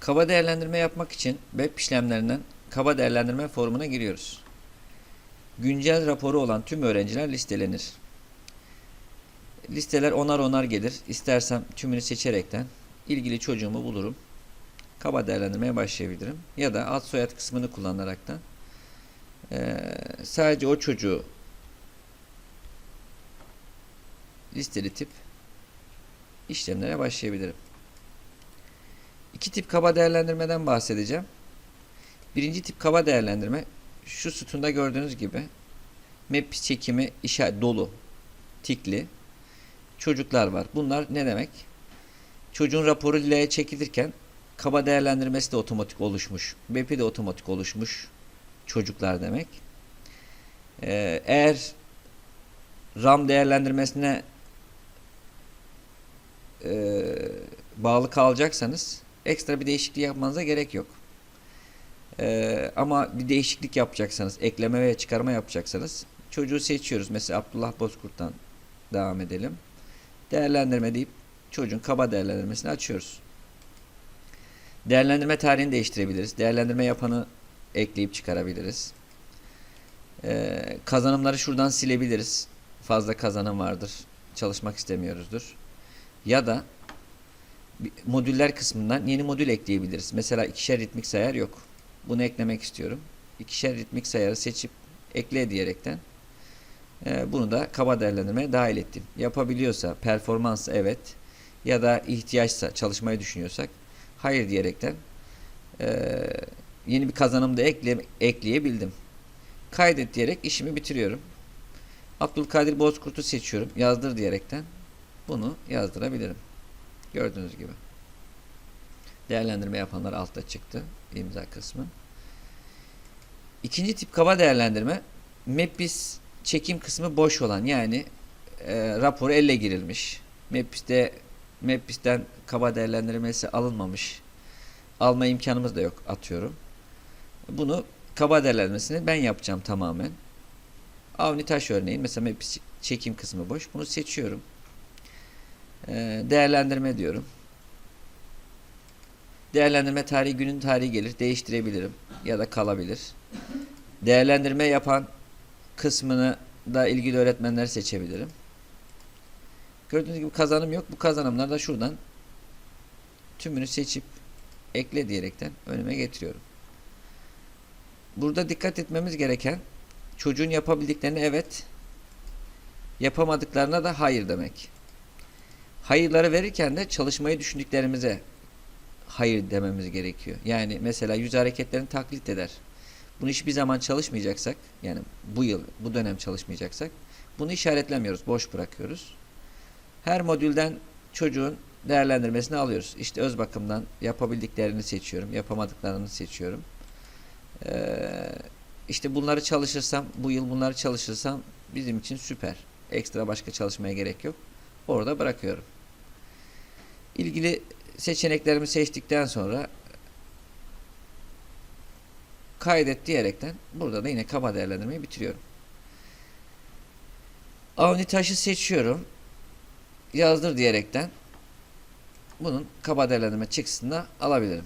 Kaba değerlendirme yapmak için web işlemlerinden kaba değerlendirme formuna giriyoruz. Güncel raporu olan tüm öğrenciler listelenir. Listeler onar onar gelir. İstersem tümünü seçerekten ilgili çocuğumu bulurum. Kaba değerlendirmeye başlayabilirim. Ya da ad soyad kısmını kullanaraktan eee, sadece o çocuğu listeletip işlemlere başlayabilirim. İki tip kaba değerlendirmeden bahsedeceğim. Birinci tip kaba değerlendirme şu sütunda gördüğünüz gibi map çekimi işaret dolu tikli çocuklar var. Bunlar ne demek? Çocuğun raporu L'ye çekilirken kaba değerlendirmesi de otomatik oluşmuş. BEP'i de otomatik oluşmuş çocuklar demek. Ee, eğer RAM değerlendirmesine e, bağlı kalacaksanız ekstra bir değişiklik yapmanıza gerek yok. Ee, ama bir değişiklik yapacaksanız, ekleme veya çıkarma yapacaksanız çocuğu seçiyoruz. Mesela Abdullah Bozkurt'tan devam edelim. Değerlendirme deyip çocuğun kaba değerlendirmesini açıyoruz. Değerlendirme tarihini değiştirebiliriz. Değerlendirme yapanı ekleyip çıkarabiliriz. Ee, kazanımları şuradan silebiliriz. Fazla kazanım vardır. Çalışmak istemiyoruzdur. Ya da modüller kısmından yeni modül ekleyebiliriz. Mesela ikişer ritmik sayar yok. Bunu eklemek istiyorum. İkişer ritmik sayarı seçip ekle diyerekten e, bunu da kaba değerlendirmeye dahil ettim. Yapabiliyorsa, performans evet ya da ihtiyaçsa, çalışmayı düşünüyorsak hayır diyerekten e, yeni bir kazanım da ekle, ekleyebildim. Kaydet diyerek işimi bitiriyorum. Abdülkadir Bozkurt'u seçiyorum. Yazdır diyerekten bunu yazdırabilirim. Gördüğünüz gibi. Değerlendirme yapanlar altta çıktı. imza kısmı. İkinci tip kaba değerlendirme MEPIS çekim kısmı boş olan yani e, raporu elle girilmiş. MEPIS'te MEPIS'ten kaba değerlendirmesi alınmamış. Alma imkanımız da yok atıyorum. Bunu kaba değerlendirmesini ben yapacağım tamamen. Avni Taş örneğin mesela MEPIS çekim kısmı boş. Bunu seçiyorum. E, değerlendirme diyorum. Değerlendirme tarihi günün tarihi gelir. Değiştirebilirim. Ya da kalabilir. Değerlendirme yapan kısmını da ilgili öğretmenleri seçebilirim. Gördüğünüz gibi kazanım yok. Bu kazanımları da şuradan tümünü seçip ekle diyerekten önüme getiriyorum. Burada dikkat etmemiz gereken çocuğun yapabildiklerine evet yapamadıklarına da hayır demek. Hayırları verirken de çalışmayı düşündüklerimize hayır dememiz gerekiyor. Yani mesela yüz hareketlerini taklit eder. Bunu hiçbir zaman çalışmayacaksak, yani bu yıl, bu dönem çalışmayacaksak, bunu işaretlemiyoruz, boş bırakıyoruz. Her modülden çocuğun değerlendirmesini alıyoruz. İşte öz bakımdan yapabildiklerini seçiyorum, yapamadıklarını seçiyorum. Ee, işte bunları çalışırsam, bu yıl bunları çalışırsam bizim için süper. Ekstra başka çalışmaya gerek yok. Orada bırakıyorum. İlgili seçeneklerimi seçtikten sonra kaydet diyerekten burada da yine kaba değerlendirmeyi bitiriyorum. Avni taşı seçiyorum. Yazdır diyerekten bunun kaba değerlendirme çıktısını da alabilirim.